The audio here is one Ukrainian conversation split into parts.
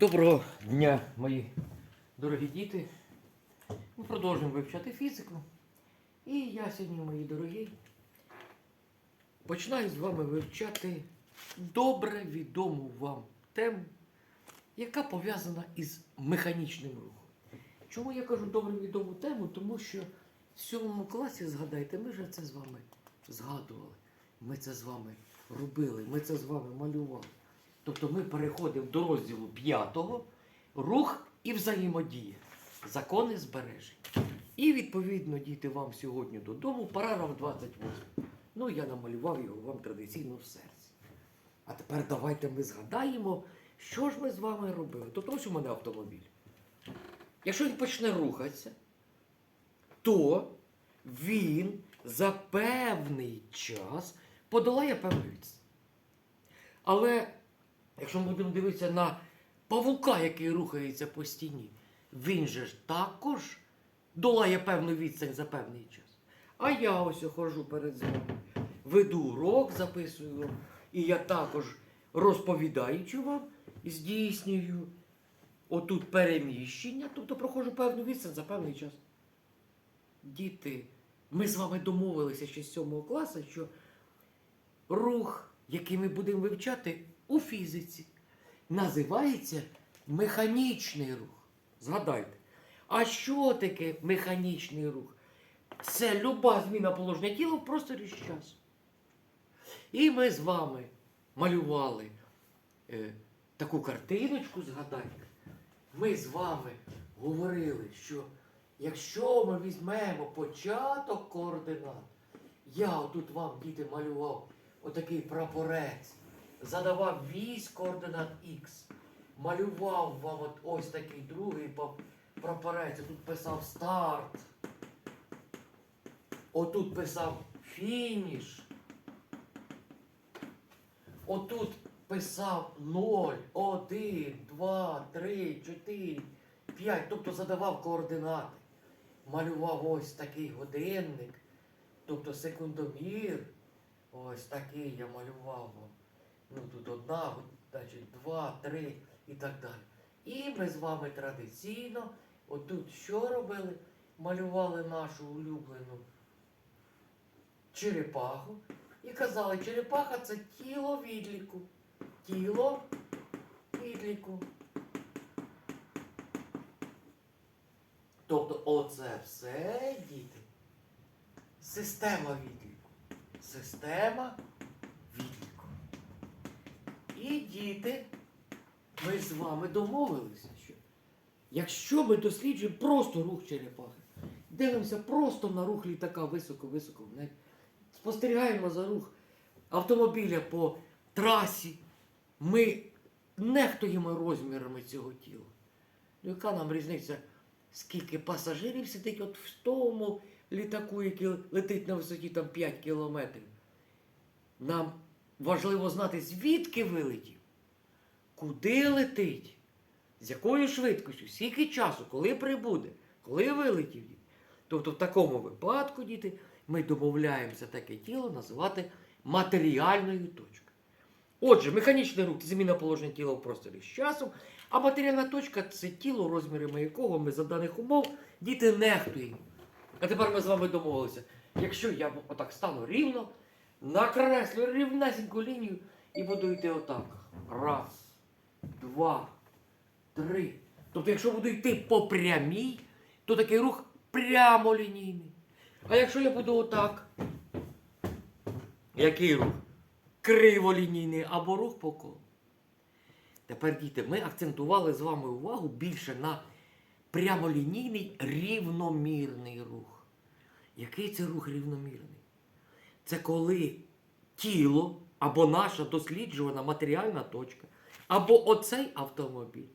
Доброго дня, мої дорогі діти. Ми продовжуємо вивчати фізику. І я сьогодні, мої дорогі, починаю з вами вивчати добре відому вам тему, яка пов'язана із механічним рухом. Чому я кажу добре відому тему? Тому що в сьомому класі, згадайте, ми вже це з вами згадували. Ми це з вами робили, ми це з вами малювали. Тобто ми переходимо до розділу п'ятого рух і взаємодія. Закони збережень. І відповідно, діти, вам сьогодні додому, параграф 28. Ну, я намалював його вам традиційно в серці. А тепер давайте ми згадаємо, що ж ми з вами робили. Тобто ось у мене автомобіль. Якщо він почне рухатися, то він за певний час подолає певну відстань. Але якщо ми будемо дивитися на павука, який рухається по стіні, він же ж також долає певну відстань за певний час. А я ось ходжу перед вами, веду урок, записую вам, і я також розповідаючи вам, здійснюю отут переміщення, тобто проходжу певну відстань за певний час. Діти, ми з вами домовилися ще з 7 класу, що рух, який ми будемо вивчати у фізиці, називається механічний рух. Згадайте. А що таке механічний рух? Це люба зміна положення тіла в просторі з часу. І ми з вами малювали е, таку картиночку, згадайте. Ми з вами говорили, що якщо ми візьмемо початок координат, я отут вам, діти, малював отакий прапорець, задавав вісь координат Х, малював вам от ось такий другий прапорець, тут писав старт, отут писав фініш, отут писав 0, 1, 2, 3, 4, 5, тобто задавав координати. Малював ось такий годинник, тобто секундомір. Ось такий я малював вам. Ну тут одна, значить, два, три і так далі. І ми з вами традиційно, отут що робили? Малювали нашу улюблену черепаху. І казали, черепаха це тіло відліку. Тіло відліку. Тобто оце все, діти, система відліку. Система. І діти, ми з вами домовилися, що якщо ми досліджуємо просто рух черепахи, дивимося просто на рух літака високо-високо спостерігаємо за рух автомобіля по трасі, ми нехтуємо розмірами цього тіла. Ну, яка нам різниця, скільки пасажирів сидить от в тому літаку, який летить на висоті там 5 кілометрів? Нам важливо знати, звідки вилетів, куди летить, з якою швидкістю, скільки часу, коли прибуде, коли вилетів. Тобто в такому випадку, діти, ми домовляємося таке тіло називати матеріальною точкою. Отже, механічний рух зміна положення тіла в просторі з часом, а матеріальна точка це тіло, розмірами якого ми за даних умов діти нехтуємо. А тепер ми з вами домовилися. Якщо я отак стану рівно, накреслю рівнесеньку лінію і буду йти отак. Раз, два, три. Тобто, якщо буду йти по прямій, то такий рух прямолінійний. А якщо я буду отак, який рух? Криволінійний або рух по колу. Тепер, діти, ми акцентували з вами увагу більше на прямолінійний рівномірний рух. Який це рух рівномірний? Це коли тіло або наша досліджувана матеріальна точка, або оцей автомобіль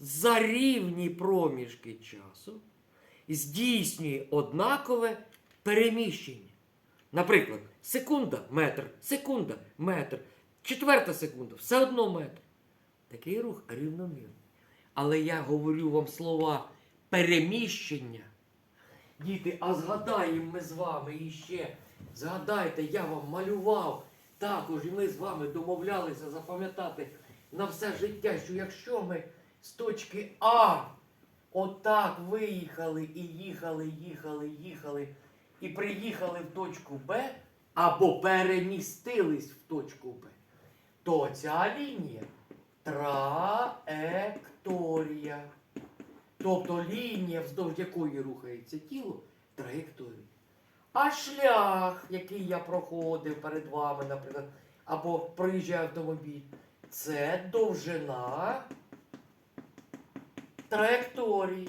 за рівні проміжки часу здійснює однакове переміщення. Наприклад, секунда метр, секунда метр, четверта секунда, все одно метр. Такий рух рівномірний. Але я говорю вам слова переміщення. Діти, а згадаємо ми з вами іще. Згадайте, я вам малював також, і ми з вами домовлялися запам'ятати на все життя, що якщо ми з точки А отак виїхали і їхали, їхали, їхали, і приїхали в точку Б, або перемістились в точку Б, то ця лінія траекторія. Тобто лінія, вздовж якої рухається тіло, траєкторія. А шлях, який я проходив перед вами, наприклад, або проїжджає автомобіль, це довжина траєкторії.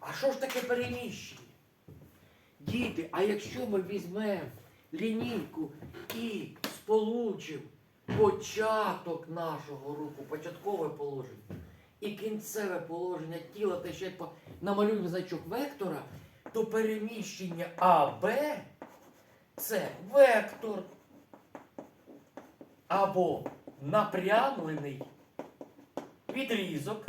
А що ж таке переміщення? Діти, а якщо ми візьмемо лінійку і сполучимо початок нашого руху, початкове положення і кінцеве положення тіла, та ще намалюємо значок вектора, то переміщення АБ це вектор або напрямлений відрізок,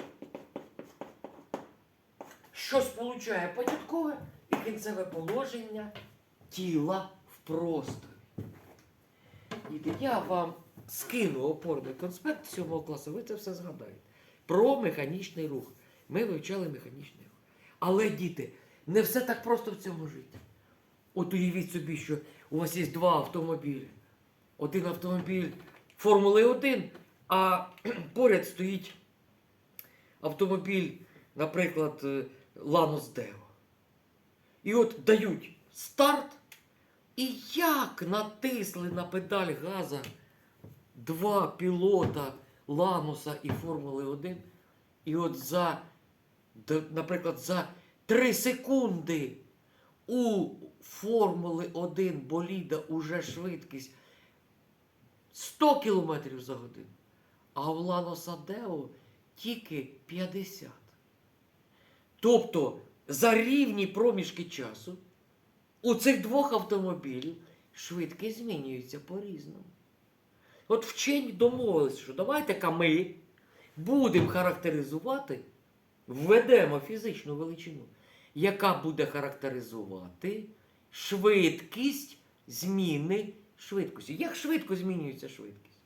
що сполучає початкове і кінцеве положення тіла в просторі. І я вам скину опорний конспект 7 класу, ви це все згадаєте. Про механічний рух. Ми вивчали механічний рух. Але, діти, не все так просто в цьому житті. От уявіть собі, що у вас є два автомобілі. Один автомобіль Формули 1, а поряд стоїть автомобіль, наприклад, е, Ланос Део. І от дають старт, і як натисли на педаль газа два пілота Лануса і Формули 1, і от за, наприклад, за 3 секунди у Формули 1 боліда уже швидкість 100 км за годину, а у Ланоса Део тільки 50. Тобто за рівні проміжки часу у цих двох автомобілів швидкість змінюється по-різному. От вчені домовилися, що давайте-ка ми будемо характеризувати, введемо фізичну величину, яка буде характеризувати швидкість зміни швидкості. Як швидко змінюється швидкість?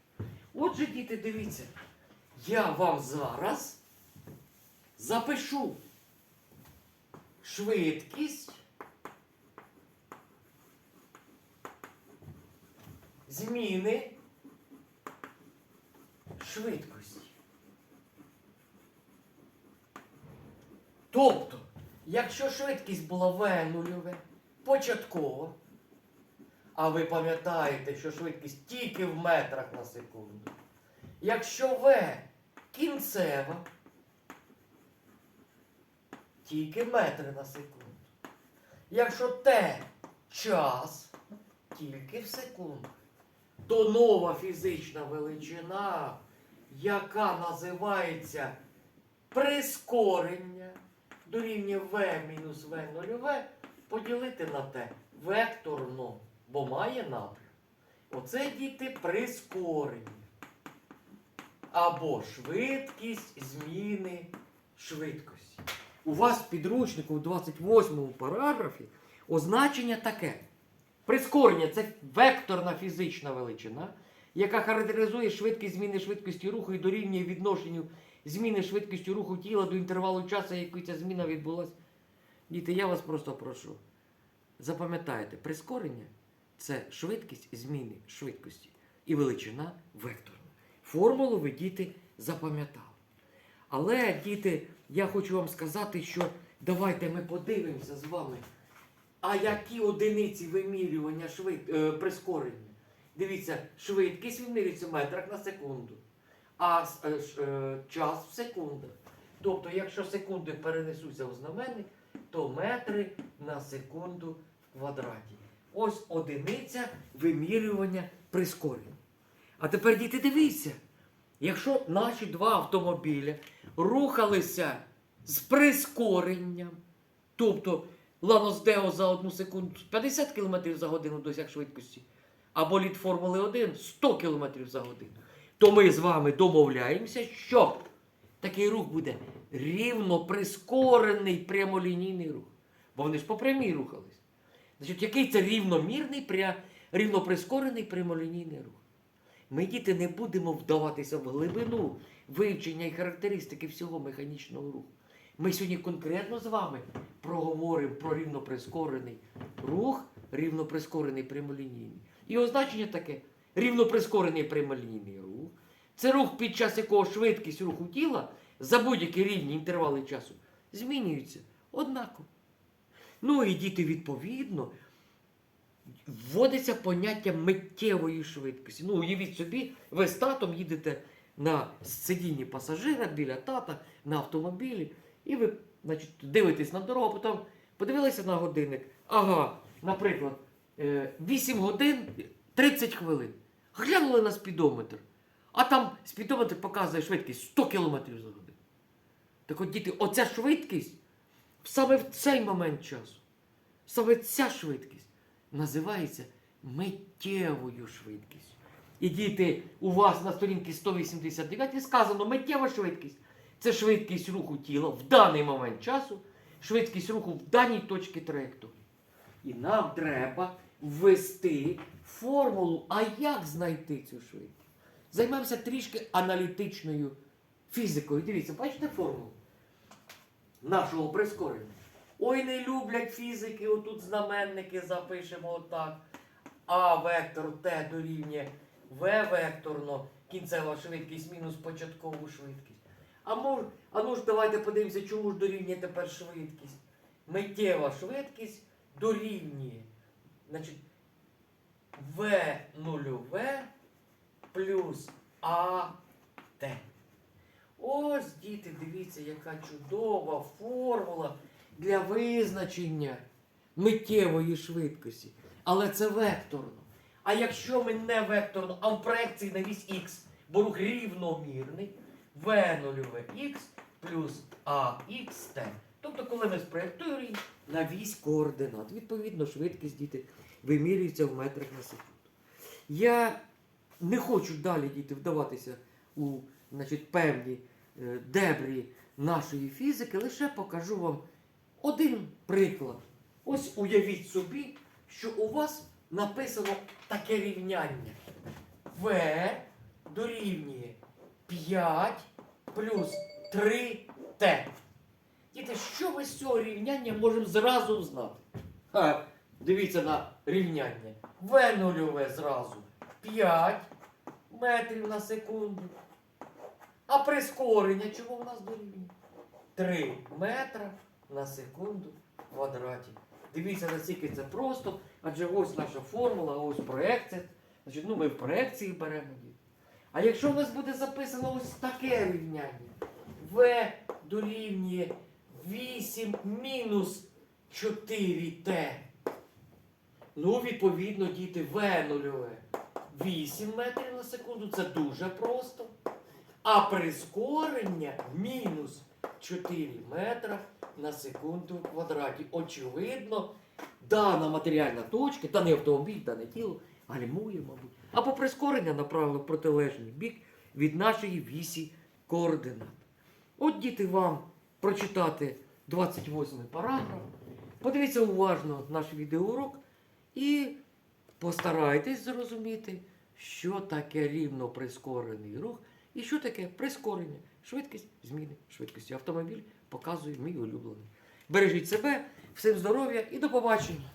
Отже, діти, дивіться, я вам зараз запишу швидкість зміни швидкості. Тобто, якщо швидкість була v нульове, початкова, а ви пам'ятаєте, що швидкість тільки в метрах на секунду. Якщо v кінцева, тільки метри на секунду. Якщо t час, тільки в секунду, то нова фізична величина, яка називається прискорення дорівнює v мінус v нульове, поділити на t векторно, бо має напрям. Оце діти прискорення. Або швидкість зміни швидкості. У вас в підручнику у 28 параграфі означення таке. Прискорення це векторна фізична величина, яка характеризує швидкість зміни швидкості руху і дорівнює відношенню зміни швидкості руху тіла до інтервалу часу, який ця зміна відбулася. Діти, я вас просто прошу. Запам'ятайте, прискорення це швидкість зміни швидкості і величина векторна. Формулу ви, діти, запам'ятали. Але, діти, я хочу вам сказати, що давайте ми подивимося з вами, а які одиниці вимірювання швид... е, прискорення. Дивіться, швидкість вимірюється в метрах на секунду, а е, е, час в секундах. Тобто, якщо секунди перенесуться у знаменник, то метри на секунду в квадраті. Ось одиниця вимірювання прискорення. А тепер, діти, дивіться, якщо наші два автомобілі рухалися з прискоренням, тобто Ланос Део за одну секунду 50 км за годину досяг швидкості, а болід Формули 1 100 км за годину, то ми з вами домовляємося, що такий рух буде рівно прискорений прямолінійний рух. Бо вони ж по прямій рухались. Значить, який це рівномірний, пря... рівноприскорений прямолінійний рух? Ми, діти, не будемо вдаватися в глибину вивчення і характеристики всього механічного руху. Ми сьогодні конкретно з вами проговоримо про рівноприскорений рух, рівноприскорений прямолінійний. І означення таке: рівноприскорений прямолінійний рух. Це рух, під час якого швидкість руху тіла за будь-які рівні інтервали часу змінюється однаково. Ну і діти, відповідно, вводиться поняття миттєвої швидкості. Ну, уявіть собі, ви з татом їдете на сидінні пасажира біля тата на автомобілі, і ви значить, дивитесь на дорогу, потім подивилися на годинник. Ага, наприклад, е, 8 годин 30 хвилин. Глянули на спідометр, а там спідометр показує швидкість 100 км за годину. Так от, діти, оця швидкість саме в цей момент часу, саме ця швидкість називається миттєвою швидкістю. І діти, у вас на сторінці 189 сказано миттєва швидкість. Це швидкість руху тіла в даний момент часу, швидкість руху в даній точці траєкторії. І нам треба ввести формулу, а як знайти цю швидкість? Займемося трішки аналітичною фізикою. Дивіться, бачите формулу нашого прискорення? Ой, не люблять фізики, отут знаменники запишемо отак. А вектор Т дорівнює В векторно, кінцева швидкість мінус початкову швидкість. А, мож, а ну ж давайте подивимося, чому ж дорівнює тепер швидкість. Миттєва швидкість дорівнює. Значить, В нульове плюс АТ. Ось, діти, дивіться, яка чудова формула для визначення миттєвої швидкості. Але це векторно. А якщо ми не векторно, а в проекції на вісь х, бо рух рівномірний, v 0 х плюс axt. Тобто, коли ми спроєктуємо на вісь координат, відповідно, швидкість діти вимірюється в метрах на секунду. Я не хочу далі діти вдаватися у значить, певні е, дебрі нашої фізики, лише покажу вам один приклад. Ось уявіть собі, що у вас написано таке рівняння. В дорівнює 5 плюс 3Т. Діти, що ми з цього рівняння можемо зразу знати? Дивіться на рівняння. В нульове зразу 5 метрів на секунду. А прискорення чого в нас дорівнює? 3 метра на секунду в квадраті. Дивіться, наскільки це просто, адже ось наша формула, ось проекція. Значить, ну ми в проекції беремо діти. А якщо в нас буде записано ось таке рівняння, В дорівнює 8 мінус 4Т. Ну, відповідно, діти, В нульове 8 метрів на секунду, це дуже просто. А прискорення мінус 4 метра на секунду в квадраті. Очевидно, дана матеріальна точка, та не автомобіль, та не тіло, гальмує, мабуть. Або прискорення направлено в протилежний бік від нашої вісі координат. От діти вам прочитати 28 параграф. Подивіться уважно наш відеоурок і постарайтесь зрозуміти, що таке рівно прискорений рух і що таке прискорення, швидкість зміни швидкості. Автомобіль показує мій улюблений. Бережіть себе, всім здоров'я і до побачення!